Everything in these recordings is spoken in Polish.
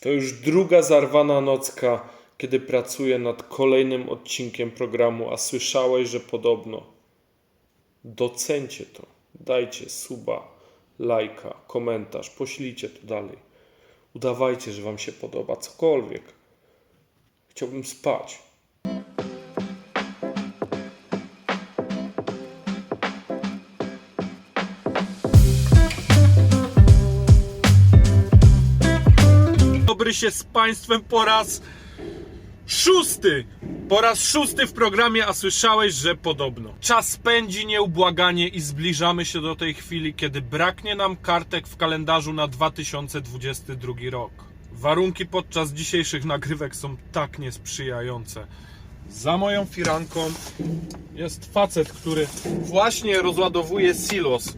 To już druga zarwana nocka, kiedy pracuję nad kolejnym odcinkiem programu, a słyszałeś, że podobno. Docencie to. Dajcie suba, lajka, komentarz, poślijcie to dalej. Udawajcie, że wam się podoba, cokolwiek. Chciałbym spać. Się z Państwem po raz szósty. Po raz szósty w programie, a słyszałeś, że podobno. Czas pędzi nieubłaganie i zbliżamy się do tej chwili, kiedy braknie nam kartek w kalendarzu na 2022 rok. Warunki podczas dzisiejszych nagrywek są tak niesprzyjające. Za moją firanką jest facet, który właśnie rozładowuje silos.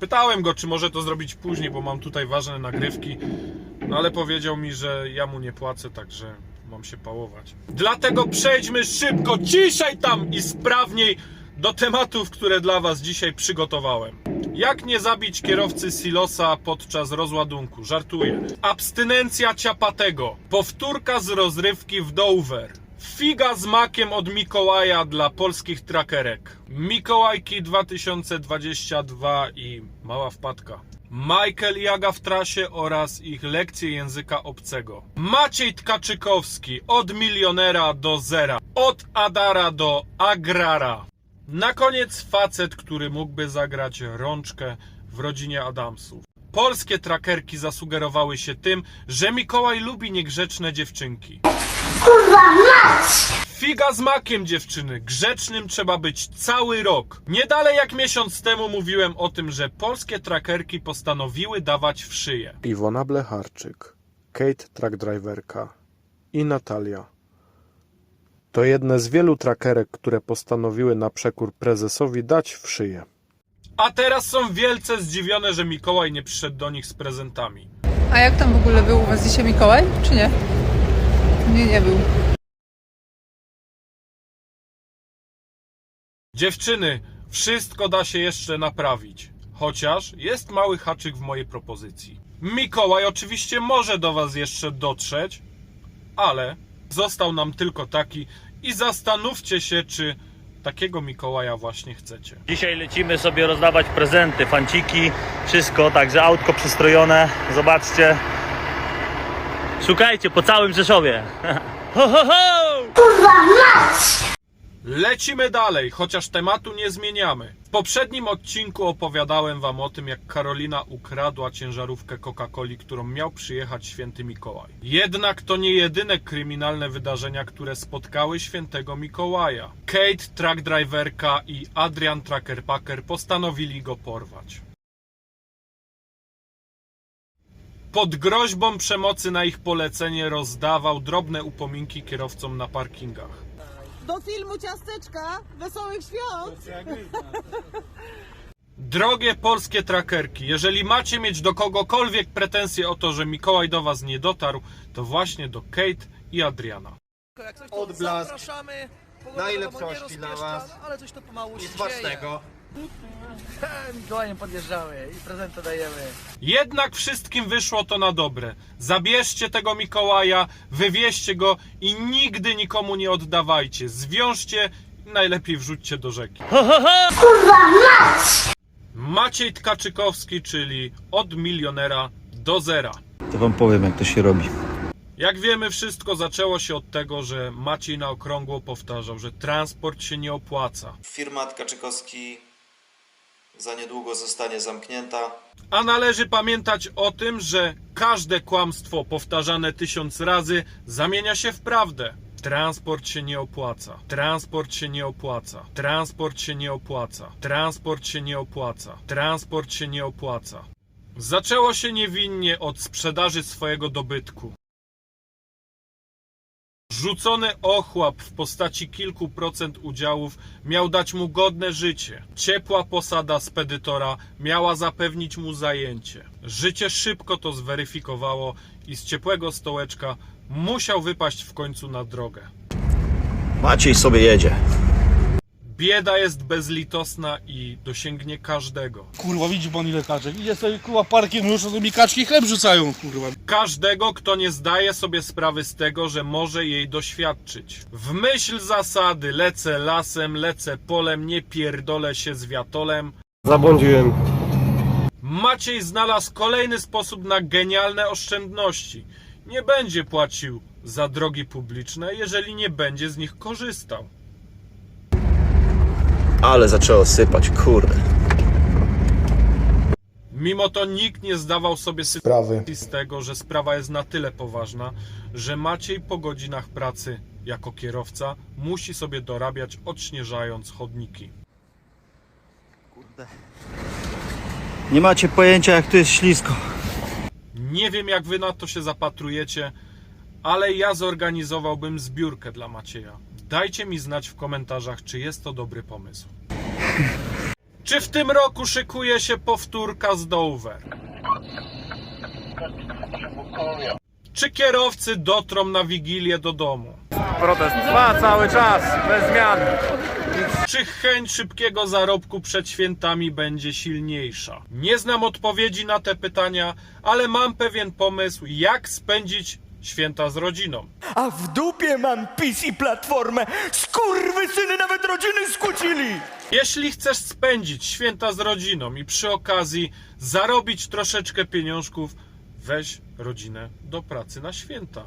Pytałem go, czy może to zrobić później, bo mam tutaj ważne nagrywki, no ale powiedział mi, że ja mu nie płacę, także mam się pałować. Dlatego przejdźmy szybko, ciszej tam i sprawniej do tematów, które dla Was dzisiaj przygotowałem. Jak nie zabić kierowcy silosa podczas rozładunku? Żartuję. Abstynencja ciapatego. Powtórka z rozrywki w Dover. Figa z makiem od Mikołaja dla polskich trackerek. Mikołajki 2022 i mała wpadka. Michael i Aga w trasie oraz ich lekcje języka obcego. Maciej Tkaczykowski od milionera do zera. Od Adara do Agrara. Na koniec facet, który mógłby zagrać rączkę w rodzinie Adamsów. Polskie trackerki zasugerowały się tym, że Mikołaj lubi niegrzeczne dziewczynki. Figa z makiem dziewczyny, grzecznym trzeba być cały rok. Nie dalej jak miesiąc temu mówiłem o tym, że polskie trackerki postanowiły dawać w szyję. Iwona Blecharczyk, Kate Truckdriverka i Natalia. To jedne z wielu trackerek, które postanowiły na przekór prezesowi dać w szyję. A teraz są wielce zdziwione, że Mikołaj nie przyszedł do nich z prezentami. A jak tam w ogóle był u was dzisiaj Mikołaj, czy nie? Nie, nie był. Dziewczyny, wszystko da się jeszcze naprawić. Chociaż jest mały haczyk w mojej propozycji. Mikołaj oczywiście może do Was jeszcze dotrzeć, ale został nam tylko taki i zastanówcie się, czy takiego Mikołaja właśnie chcecie. Dzisiaj lecimy sobie rozdawać prezenty, fanciki, wszystko, także autko przystrojone. Zobaczcie. Szukajcie po całym Rzeszowie. Ho, ho, ho! Lecimy dalej, chociaż tematu nie zmieniamy. W poprzednim odcinku opowiadałem Wam o tym, jak Karolina ukradła ciężarówkę Coca-Coli, którą miał przyjechać święty Mikołaj. Jednak to nie jedyne kryminalne wydarzenia, które spotkały świętego Mikołaja. Kate, truck driverka i Adrian Tracker Packer postanowili go porwać. Pod groźbą przemocy na ich polecenie rozdawał drobne upominki kierowcom na parkingach. Do filmu Ciasteczka Wesołych Świąt! Drogie polskie trackerki, jeżeli macie mieć do kogokolwiek pretensje o to, że Mikołaj do was nie dotarł, to właśnie do Kate i Adriana. Jak coś to Odblask. zapraszamy. Pogoda Najlepszości wiadomo, nie dla rozpieszcza, was. Ale coś to pomału I się dzieje. Mikołajem podjeżdżamy i prezenty dajemy. Jednak wszystkim wyszło to na dobre. Zabierzcie tego Mikołaja, wywieźcie go i nigdy nikomu nie oddawajcie. Zwiążcie i najlepiej wrzućcie do rzeki. Ho, ho! Maciej Tkaczykowski, czyli od milionera do zera. To wam powiem, jak to się robi. Jak wiemy, wszystko zaczęło się od tego, że Maciej na okrągło powtarzał, że transport się nie opłaca. Firma Tkaczykowski za niedługo zostanie zamknięta. A należy pamiętać o tym, że każde kłamstwo powtarzane tysiąc razy zamienia się w prawdę. Transport się nie opłaca. Transport się nie opłaca. Transport się nie opłaca. Transport się nie opłaca. Transport się nie opłaca. Zaczęło się niewinnie od sprzedaży swojego dobytku. Rzucony ochłap w postaci kilku procent udziałów miał dać mu godne życie. Ciepła posada spedytora miała zapewnić mu zajęcie. Życie szybko to zweryfikowało i z ciepłego stołeczka musiał wypaść w końcu na drogę. Maciej sobie jedzie. Bieda jest bezlitosna i dosięgnie każdego. Kurwa, widzi pan ile kaczek. Idzie sobie kurwa parkiem, już to mi kaczki chleb rzucają, kurwa. Każdego, kto nie zdaje sobie sprawy z tego, że może jej doświadczyć. W myśl zasady lecę lasem, lecę polem, nie pierdolę się z wiatolem. Zabłądziłem. Maciej znalazł kolejny sposób na genialne oszczędności. Nie będzie płacił za drogi publiczne, jeżeli nie będzie z nich korzystał. Ale zaczęło sypać, kurde. Mimo to nikt nie zdawał sobie Sprawy. sytuacji z tego, że sprawa jest na tyle poważna, że Maciej po godzinach pracy jako kierowca musi sobie dorabiać odśnieżając chodniki. Nie macie pojęcia, jak tu jest ślisko. Nie wiem jak wy na to się zapatrujecie, ale ja zorganizowałbym zbiórkę dla Macieja. Dajcie mi znać w komentarzach, czy jest to dobry pomysł. Czy w tym roku szykuje się powtórka z Dover? Czy kierowcy dotrą na Wigilię do domu? Protest trwa cały czas, bez zmian. Czy chęć szybkiego zarobku przed świętami będzie silniejsza? Nie znam odpowiedzi na te pytania, ale mam pewien pomysł, jak spędzić święta z rodziną. A w dupie mam PiS i Platformę. Skurwysyny nawet rodziny skłócili. Jeśli chcesz spędzić święta z rodziną i przy okazji zarobić troszeczkę pieniążków, weź rodzinę do pracy na święta.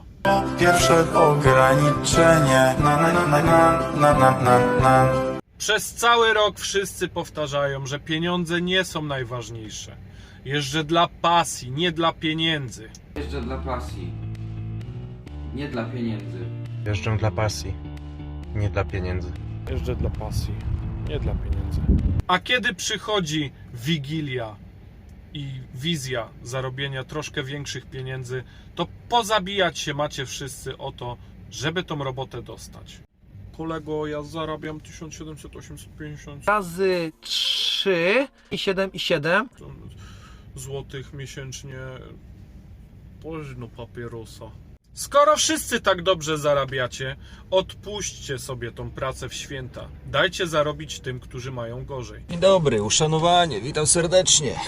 Pierwsze ograniczenie. Na, na, na, na, na, na, na, na. Przez cały rok wszyscy powtarzają, że pieniądze nie są najważniejsze. Jeżdżę dla pasji, nie dla pieniędzy. Jeżdżę dla pasji nie dla pieniędzy. Jeżdżę dla pasji, nie dla pieniędzy. Jeżdżę dla pasji, nie dla pieniędzy. A kiedy przychodzi Wigilia i wizja zarobienia troszkę większych pieniędzy, to pozabijać się macie wszyscy o to, żeby tą robotę dostać. Kolego, ja zarabiam 1750 Razy 3 i 7 i 7. złotych miesięcznie. Późno papierosa. Skoro wszyscy tak dobrze zarabiacie, odpuśćcie sobie tą pracę w święta. Dajcie zarobić tym, którzy mają gorzej. Dzień dobry, uszanowanie, witam serdecznie.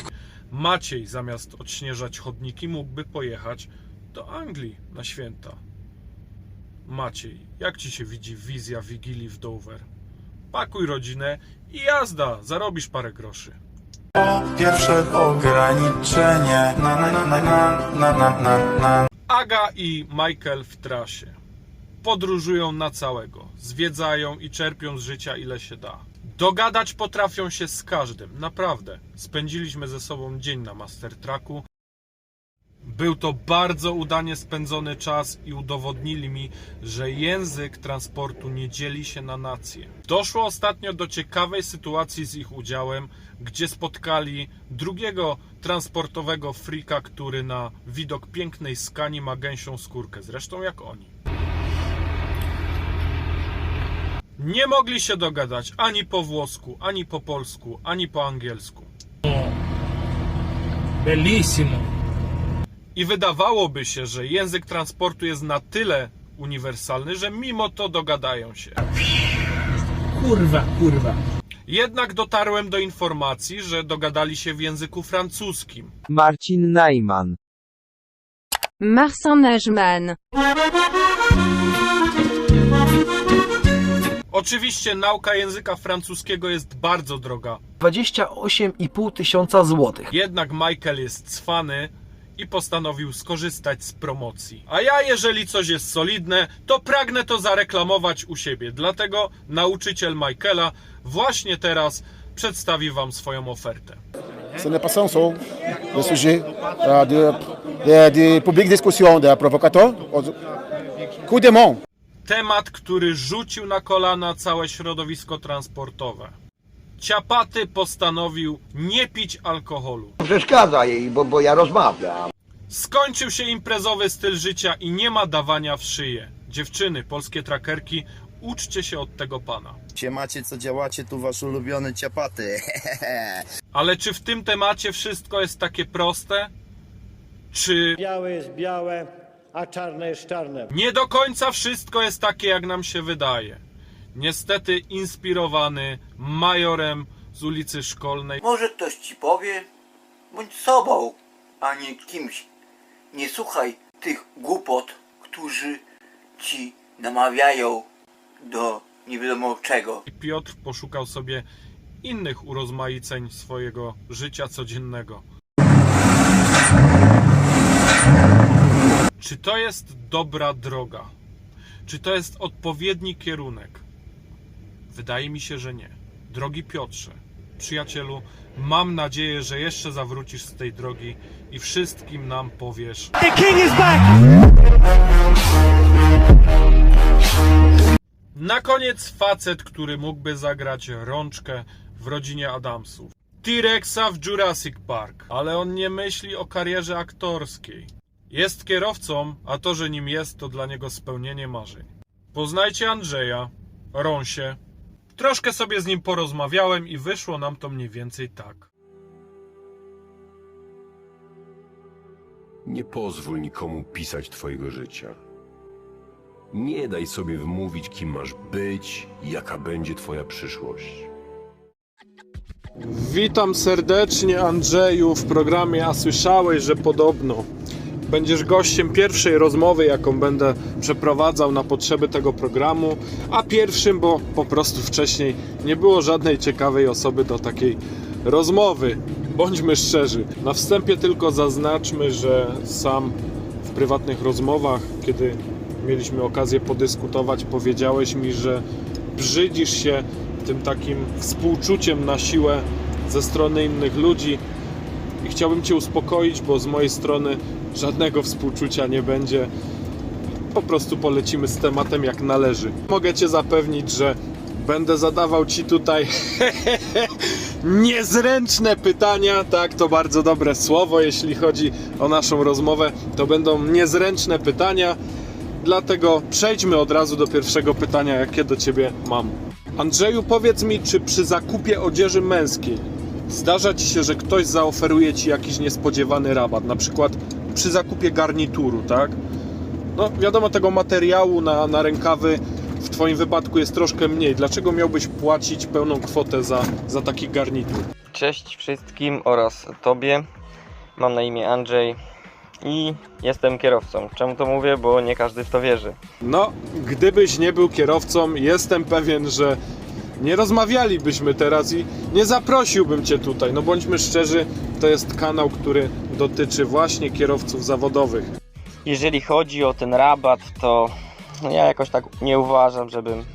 Maciej zamiast odśnieżać chodniki mógłby pojechać do Anglii na święta. Maciej, jak ci się widzi wizja Wigilii w Dover? Pakuj rodzinę i jazda, zarobisz parę groszy. Pierwsze ograniczenie na na na na na na na na Aga i Michael w trasie. Podróżują na całego, zwiedzają i czerpią z życia ile się da. Dogadać potrafią się z każdym, naprawdę. Spędziliśmy ze sobą dzień na Master Trucku. Był to bardzo udanie spędzony czas i udowodnili mi, że język transportu nie dzieli się na nacje. Doszło ostatnio do ciekawej sytuacji z ich udziałem, gdzie spotkali drugiego transportowego frika, który na widok pięknej skani ma gęsią skórkę, zresztą jak oni. Nie mogli się dogadać ani po włosku, ani po polsku, ani po angielsku. Bellissimo. I wydawałoby się, że język transportu jest na tyle uniwersalny, że mimo to dogadają się. Kurwa, kurwa. Jednak dotarłem do informacji, że dogadali się w języku francuskim. Marcin Najman. Marcin Najman. Oczywiście nauka języka francuskiego jest bardzo droga, 28,5 tysiąca złotych. jednak Michael jest cwany i postanowił skorzystać z promocji. A ja, jeżeli coś jest solidne, to pragnę to zareklamować u siebie. Dlatego nauczyciel Michaela właśnie teraz przedstawi Wam swoją ofertę. Ce n'est pas ça son le sujet de de, de publique discussion de provocateur coup de Temat, który rzucił na kolana całe środowisko transportowe. Ciapaty postanowił nie pić alkoholu. Przeszkadza jej, bo, bo ja rozmawiam. Skończył się imprezowy styl życia i nie ma dawania w szyję. Dziewczyny, polskie trakerki, uczcie się od tego pana. Cie macie co działacie, tu wasz ulubiony ciapaty. Ale czy w tym temacie wszystko jest takie proste? Czy Białe jest białe, a czarne jest czarne. nie do końca wszystko jest takie, jak nam się wydaje? Niestety inspirowany majorem z ulicy Szkolnej. Może ktoś ci powie, bądź sobą, a nie kimś. Nie słuchaj tych głupot, którzy ci namawiają do nie wiadomo czego. Piotr poszukał sobie innych urozmaiceń swojego życia codziennego. Czy to jest dobra droga? Czy to jest odpowiedni kierunek? Wydaje mi się, że nie. Drogi Piotrze, przyjacielu, mam nadzieję, że jeszcze zawrócisz z tej drogi i wszystkim nam powiesz. The king is back! Na koniec facet, który mógłby zagrać rączkę w rodzinie Adamsów. T-Rexa w Jurassic Park, ale on nie myśli o karierze aktorskiej. Jest kierowcą, a to, że nim jest, to dla niego spełnienie marzeń. Poznajcie Andrzeja, Rąsie. Troszkę sobie z nim porozmawiałem i wyszło nam to mniej więcej tak. Nie pozwól nikomu pisać twojego życia. Nie daj sobie wmówić, kim masz być i jaka będzie twoja przyszłość. Witam serdecznie Andrzeju w programie A słyszałeś, że podobno będziesz gościem pierwszej rozmowy, jaką będę przeprowadzał na potrzeby tego programu, a pierwszym, bo po prostu wcześniej nie było żadnej ciekawej osoby do takiej rozmowy. Bądźmy szczerzy. Na wstępie tylko zaznaczmy, że sam w prywatnych rozmowach, kiedy mieliśmy okazję podyskutować, powiedziałeś mi, że brzydzisz się tym takim współczuciem na siłę ze strony innych ludzi. I chciałbym Cię uspokoić, bo z mojej strony żadnego współczucia nie będzie. Po prostu polecimy z tematem jak należy. Mogę Cię zapewnić, że będę zadawał Ci tutaj niezręczne pytania. Tak, to bardzo dobre słowo, jeśli chodzi o naszą rozmowę. To będą niezręczne pytania. Dlatego przejdźmy od razu do pierwszego pytania, jakie do Ciebie mam. Andrzeju, powiedz mi, czy przy zakupie odzieży męskiej zdarza Ci się, że ktoś zaoferuje Ci jakiś niespodziewany rabat, na przykład przy zakupie garnituru, tak? No, wiadomo, tego materiału na, na rękawy w Twoim wypadku jest troszkę mniej. Dlaczego miałbyś płacić pełną kwotę za, za taki garnitur? Cześć wszystkim oraz Tobie. Mam na imię Andrzej i jestem kierowcą. Czemu to mówię? Bo nie każdy w to wierzy. No, gdybyś nie był kierowcą, jestem pewien, że nie rozmawialibyśmy teraz i nie zaprosiłbym Cię tutaj. No bądźmy szczerzy, to jest kanał, który dotyczy właśnie kierowców zawodowych. Jeżeli chodzi o ten rabat, to no ja jakoś tak nie uważam, żebym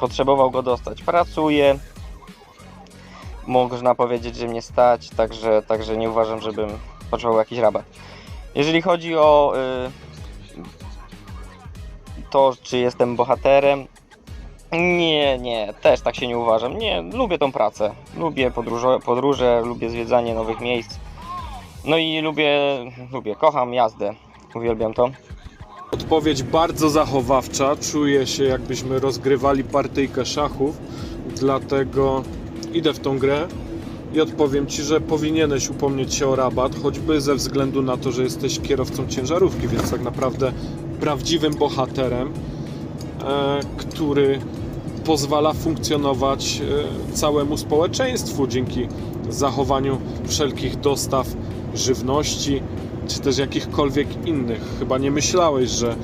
potrzebował go dostać. Pracuję, można powiedzieć, że mnie stać, także, także nie uważam, żebym potrzebował jakiś rabat. Jeżeli chodzi o y, to, czy jestem bohaterem, nie, nie, też tak się nie uważam. Nie, lubię tą pracę. Lubię podróże, podróże lubię zwiedzanie nowych miejsc. No i lubię, lubię, kocham jazdę. Uwielbiam to. Odpowiedź bardzo zachowawcza. Czuję się, jakbyśmy rozgrywali partyjkę szachów, dlatego idę w tą grę i odpowiem Ci, że powinieneś upomnieć się o rabat, choćby ze względu na to, że jesteś kierowcą ciężarówki, więc tak naprawdę prawdziwym bohaterem, e, który pozwala funkcjonować e, całemu społeczeństwu dzięki zachowaniu wszelkich dostaw żywności, czy też jakichkolwiek innych. Chyba nie myślałeś, że e,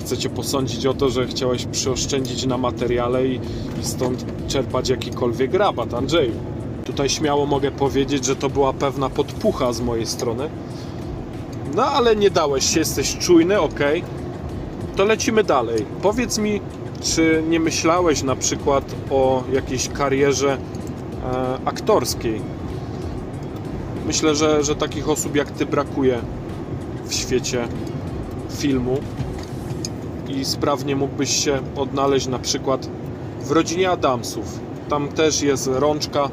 chcecie posądzić o to, że chciałeś przyoszczędzić na materiale i, stąd czerpać jakikolwiek rabat, Andrzeju. Tutaj śmiało mogę powiedzieć, że to była pewna podpucha z mojej strony. No ale nie dałeś się, jesteś czujny, ok. To lecimy dalej. Powiedz mi, czy nie myślałeś na przykład o jakiejś karierze e, aktorskiej? Myślę, że, że takich osób jak ty brakuje w świecie filmu i sprawnie mógłbyś się odnaleźć na przykład w rodzinie Adamsów. Tam też jest rączka,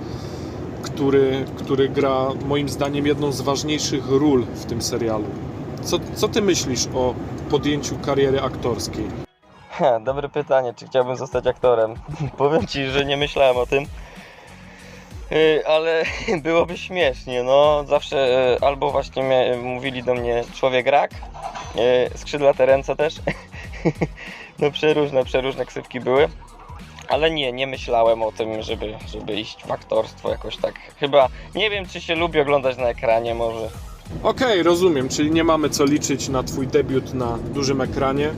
który, który gra moim zdaniem jedną z ważniejszych ról w tym serialu. Co, co ty myślisz o podjęciu kariery aktorskiej? Dobre pytanie, czy chciałbym zostać aktorem. Powiem Ci, że nie myślałem o tym. Yy, Ale byłoby śmiesznie, no zawsze yy, albo właśnie mówili do mnie człowiek rak, yy, skrzydlate ręce też, No przeróżne, przeróżne ksywki były. Ale nie, nie myślałem o tym, żeby, żeby iść w aktorstwo jakoś tak. Chyba, nie wiem czy się lubi oglądać na ekranie może. Okej, rozumiem, czyli nie mamy co liczyć na twój debiut na dużym ekranie.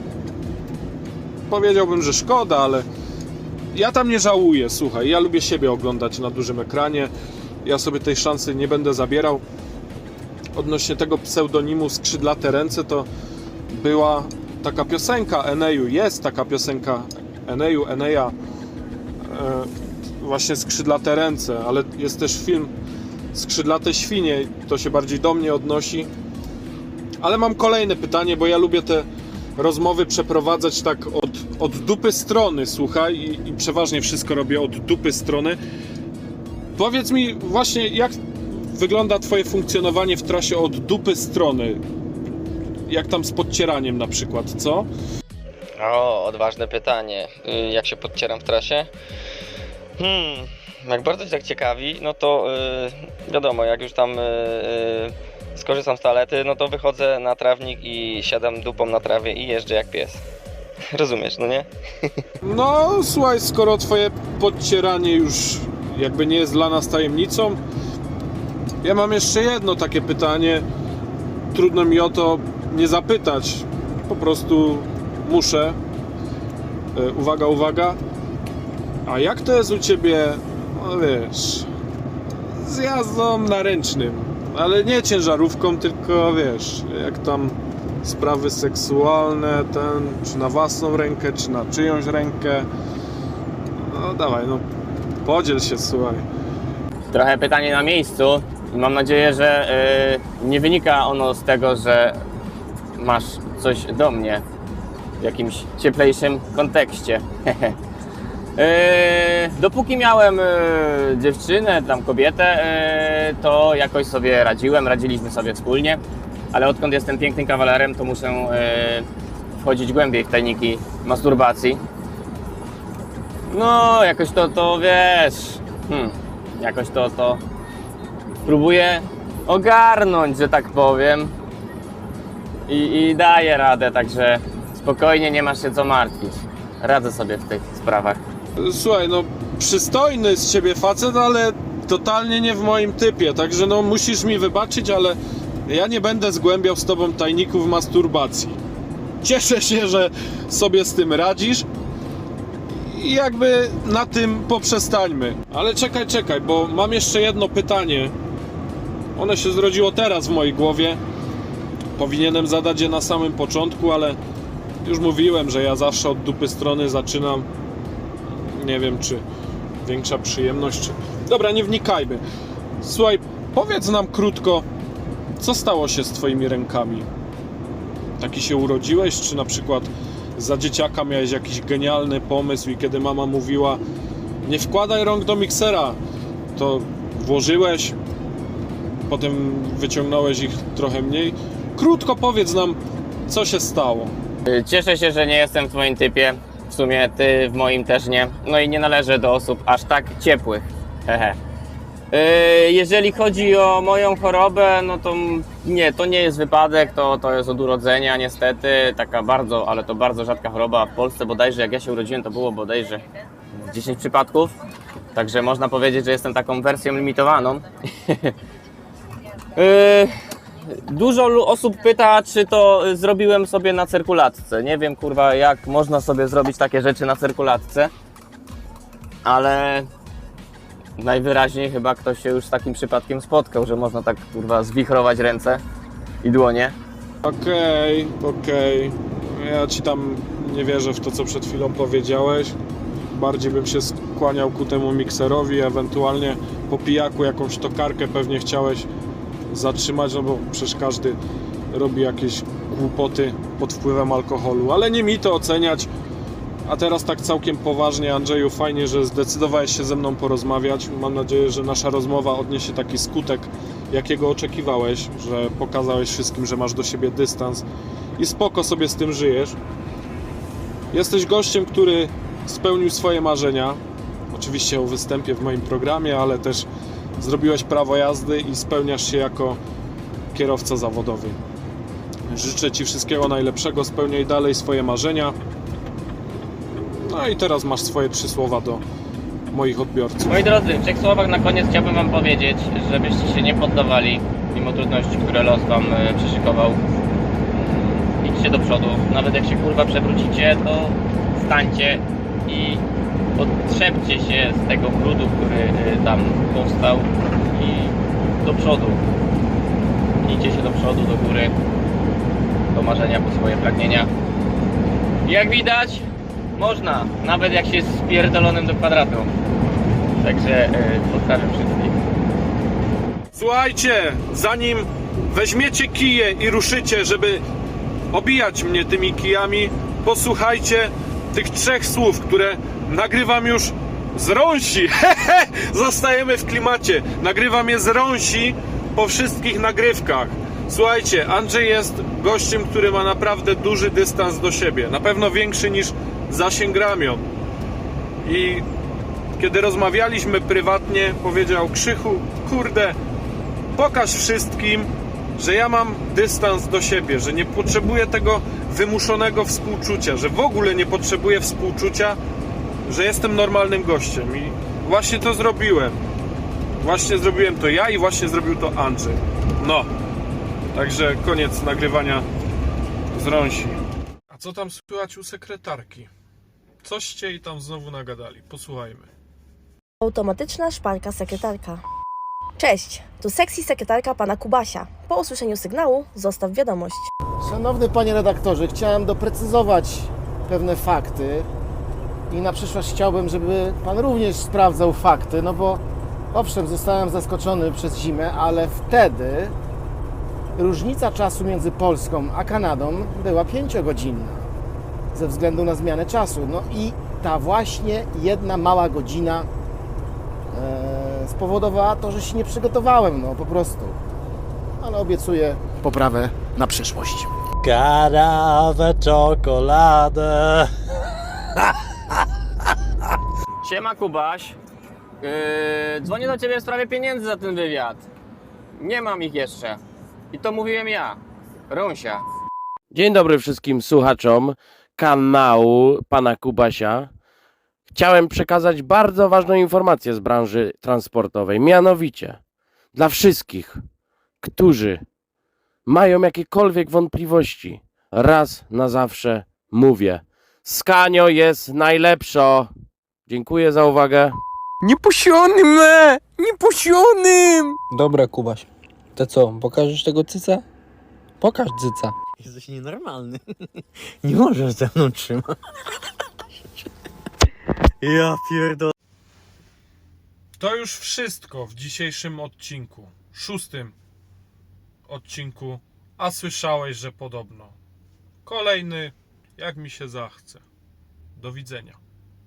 Powiedziałbym, że szkoda, ale ja tam nie żałuję, słuchaj, ja lubię siebie oglądać na dużym ekranie. Ja sobie tej szansy nie będę zabierał. Odnośnie tego pseudonimu Skrzydlate Ręce to była taka piosenka Eneju, jest taka piosenka Eneju, Eneja e, właśnie Skrzydlate Ręce, ale jest też film skrzydlate świnie, to się bardziej do mnie odnosi. Ale mam kolejne pytanie, bo ja lubię te rozmowy przeprowadzać tak od, od dupy strony, słuchaj, i, i przeważnie wszystko robię od dupy strony. Powiedz mi właśnie, jak wygląda Twoje funkcjonowanie w trasie od dupy strony? Jak tam z podcieraniem na przykład, co? O, odważne pytanie. Y, Jak się podcieram w trasie? Hmm, jak bardzo się tak ciekawi, no to y, wiadomo, jak już tam y, y, skorzystam z toalety, no to wychodzę na trawnik i siadam dupą na trawie i jeżdżę jak pies. Rozumiesz, no nie? No, słuchaj, skoro Twoje podcieranie już jakby nie jest dla nas tajemnicą, ja mam jeszcze jedno takie pytanie. Trudno mi o to nie zapytać. Po prostu muszę. E, Uwaga, uwaga. A jak to jest u Ciebie, no wiesz, z jazdą na ręcznym? Ale nie ciężarówką, tylko wiesz, jak tam sprawy seksualne, ten, czy na własną rękę, czy na czyjąś rękę. No dawaj, no podziel się, słuchaj. Trochę pytanie na miejscu. Mam nadzieję, że y, nie wynika ono z tego, że masz coś do mnie w jakimś cieplejszym kontekście. Y, dopóki miałem y, dziewczynę, tam kobietę, y, to jakoś sobie radziłem, radziliśmy sobie wspólnie, ale odkąd jestem pięknym kawalerem, to muszę y, wchodzić głębiej w tajniki masturbacji. No, jakoś to, to wiesz, hmm, jakoś to, to próbuję ogarnąć, że tak powiem. I, I daję radę, także spokojnie, nie masz się co martwić. Radzę sobie w tych sprawach. Słuchaj, no przystojny z ciebie facet, ale totalnie nie w moim typie, także no musisz mi wybaczyć, ale ja nie będę zgłębiał z tobą tajników masturbacji. Cieszę się, że sobie z tym radzisz i jakby na tym poprzestańmy. Ale czekaj, czekaj, bo mam jeszcze jedno pytanie. One się zrodziło teraz w mojej głowie. Powinienem zadać je na samym początku, ale już mówiłem, że ja zawsze od dupy strony zaczynam. Nie wiem, czy większa przyjemność, czy... Dobra, nie wnikajmy. Słuchaj, powiedz nam krótko, co stało się z twoimi rękami? Taki się urodziłeś, czy na przykład za dzieciaka miałeś jakiś genialny pomysł i kiedy mama mówiła nie wkładaj rąk do miksera, to włożyłeś, potem wyciągnąłeś ich trochę mniej. Krótko powiedz nam, co się stało. Cieszę się, że nie jestem w Twoim typie. W sumie Ty w moim też nie. No i nie należę do osób aż tak ciepłych. Hehe. Y, Jeżeli chodzi o moją chorobę, no to nie, to nie jest wypadek, to, to jest od urodzenia niestety. Taka bardzo, ale to bardzo rzadka choroba. W Polsce bodajże, jak ja się urodziłem, to było bodajże 10 przypadków. Także można powiedzieć, że jestem taką wersją limitowaną. Y, Dużo osób pyta, czy to y, zrobiłem sobie na cyrkulatce. Nie wiem, kurwa, jak można sobie zrobić takie rzeczy na cyrkulatce, ale najwyraźniej chyba ktoś się już z takim przypadkiem spotkał, że można tak, kurwa, zwichrować ręce i dłonie. Okej, okej. Ja ci tam nie wierzę w to, co przed chwilą powiedziałeś. Bardziej bym się skłaniał ku temu mikserowi, ewentualnie po pijaku jakąś tokarkę pewnie chciałeś zatrzymać, no bo przecież każdy robi jakieś głupoty pod wpływem alkoholu, ale nie mi to oceniać. A teraz tak całkiem poważnie, Andrzeju, fajnie, że zdecydowałeś się ze mną porozmawiać. Mam nadzieję, że nasza rozmowa odniesie taki skutek, jakiego oczekiwałeś, że pokazałeś wszystkim, że masz do siebie dystans i spoko sobie z tym żyjesz. Jesteś gościem, który spełnił swoje marzenia. Oczywiście o występie w moim programie, ale też zrobiłeś prawo jazdy i spełniasz się jako kierowca zawodowy. Życzę Ci wszystkiego najlepszego, spełniaj dalej swoje marzenia. No i teraz masz swoje trzy słowa do moich odbiorców. Moi drodzy, w trzech słowach na koniec chciałbym Wam powiedzieć, żebyście się nie poddawali, mimo trudności, które los Wam e, przyszykował. Idźcie do przodu, nawet jak się kurwa przewrócicie, to stańcie i otrzepcie się z tego brudu, który e, tam powstał i do przodu. Idźcie się do przodu, do góry, do marzenia po swoje pragnienia. Jak widać, można, nawet jak się jest spierdolonym do kwadratu. Także yy, pozdrawiam wszystkich. Słuchajcie, zanim weźmiecie kije i ruszycie, żeby obijać mnie tymi kijami, posłuchajcie tych trzech słów, które nagrywam już z rąsi. Zostajemy w klimacie. Nagrywam je z rąsi po wszystkich nagrywkach. Słuchajcie, Andrzej jest gościem, który ma naprawdę duży dystans do siebie. Na pewno większy niż zasięg ramion. I kiedy rozmawialiśmy prywatnie, powiedział Krzychu, kurde, pokaż wszystkim, że ja mam dystans do siebie, że nie potrzebuję tego wymuszonego współczucia, że w ogóle nie potrzebuję współczucia, że jestem normalnym gościem. I właśnie to zrobiłem. Właśnie zrobiłem to ja i właśnie zrobił to Andrzej. No. Także koniec nagrywania z rąsi. A co tam słychać u sekretarki? Coście jej tam znowu nagadali. Posłuchajmy. Automatyczna szparka sekretarka. Cześć, tu sexy sekretarka pana Kubasia. Po usłyszeniu sygnału zostaw wiadomość. Szanowny panie redaktorze, chciałem doprecyzować pewne fakty i na przyszłość chciałbym, żeby pan również sprawdzał fakty, no bo owszem, zostałem zaskoczony przez zimę, ale wtedy różnica czasu między Polską a Kanadą była pięciogodzinna ze względu na zmianę czasu. No i ta właśnie jedna mała godzina e, spowodowała to, że się nie przygotowałem, no po prostu. Ale obiecuję poprawę na przyszłość. Karawę, czekoladę. Siema Kubaś. Yy, dzwonię do Ciebie w sprawie pieniędzy za ten wywiad. Nie mam ich jeszcze. I to mówiłem ja. Rąsia. Dzień dobry wszystkim słuchaczom kanału pana Kubasia. Chciałem przekazać bardzo ważną informację z branży transportowej. Mianowicie dla wszystkich, którzy mają jakiekolwiek wątpliwości, raz na zawsze mówię: Skanio jest najlepszo. Dziękuję za uwagę. Niepusionym! e! Niepusionym! Dobra, Kubaś. To co, pokażesz tego cyca? Pokaż cyca. Jesteś nienormalny. Nie możesz ze mną trzymać. Ja pierdolę. To już wszystko w dzisiejszym odcinku. Szóstym odcinku. A słyszałeś, że podobno. Kolejny, jak mi się zachce. Do widzenia.